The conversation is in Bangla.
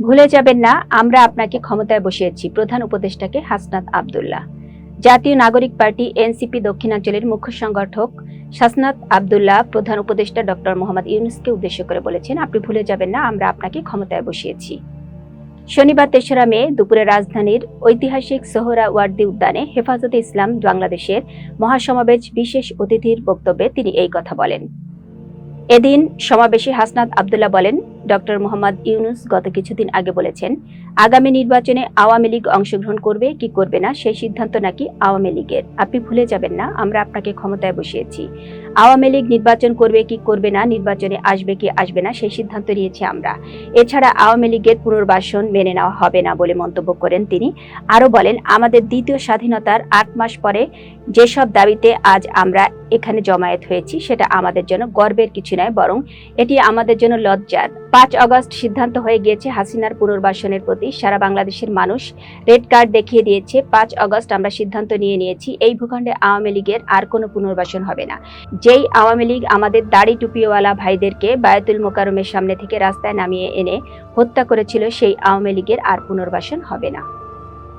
ভুলে যাবেন না, আমরা আপনাকে ক্ষমতায় বসিয়েছি, প্রধান উপদেষ্টাকে হাসনাত আবদুল্লাহ। জাতীয় নাগরিক পার্টি এনসিপি দক্ষিণাঞ্চলের মুখ্য সংগঠক শাসনাত আবদুল্লাহ, প্রধান উপদেষ্টা ডক্টর মোহাম্মদ ইউনুসকে উদ্দেশ্য করে বলেছেন, আপনি ভুলে যাবেন না, আমরা আপনাকে ক্ষমতায় বসিয়েছি। শনিবার তেসরা মে, দুপুরে রাজধানীর ঐতিহাসিক সোহরা ওয়ার্দি উদ্যানে হেফাজতে ইসলাম বাংলাদেশের মহাসমাবেশ বিশেষ অতিথির বক্তব্যে তিনি এই কথা বলেন। এদিন সমাবেশে হাসনাত আবদুল্লাহ বলেন ডক্টর মোহাম্মদ ইউনুস গত কিছুদিন আগে বলেছেন, আগামী নির্বাচনে আওয়ামী লীগ অংশগ্রহণ করবে, কি করবে না, সেই সিদ্ধান্ত নাকি আওয়ামী লীগের। আপনি ভুলে যাবেন না, আমরা আপনাকে ক্ষমতায় বসিয়েছি। আওয়ামী লীগ নির্বাচন করবে, কি করবে না, নির্বাচনে আসবে, কি আসবে না, সেই সিদ্ধান্ত নিয়েছি আমরা। এছাড়া আওয়ামী লীগের পুনর্বাসন মেনে নেওয়া হবে না বলে মন্তব্য করেন তিনি। আরও বলেন, আমাদের দ্বিতীয় স্বাধীনতার আট মাস পরে যেসব দাবিতে আজ আমরা এখানে জমায়েত হয়েছি, সেটা আমাদের জন্য গর্বের কিছু নয়, বরং এটি আমাদের জন্য লজ্জার। পাঁচ অগস্ট সিদ্ধান্ত হয়ে গিয়েছে হাসিনার পুনর্বাসনের প্রতি। সারা বাংলাদেশের মানুষ রেড কার্ড দেখিয়ে দিয়েছে, পাঁচ অগস্ট আমরা সিদ্ধান্ত নিয়ে নিয়েছি, এই ভূখণ্ডে আওয়ামী লীগের আর কোনো পুনর্বাসন হবে না। যেই আওয়ামী লীগ আমাদের দাড়ি টুপিওয়ালা ভাইদেরকে বায়তুল মোকারমের সামনে থেকে রাস্তায় নামিয়ে এনে হত্যা করেছিল, সেই আওয়ামী লীগের আর পুনর্বাসন হবে না।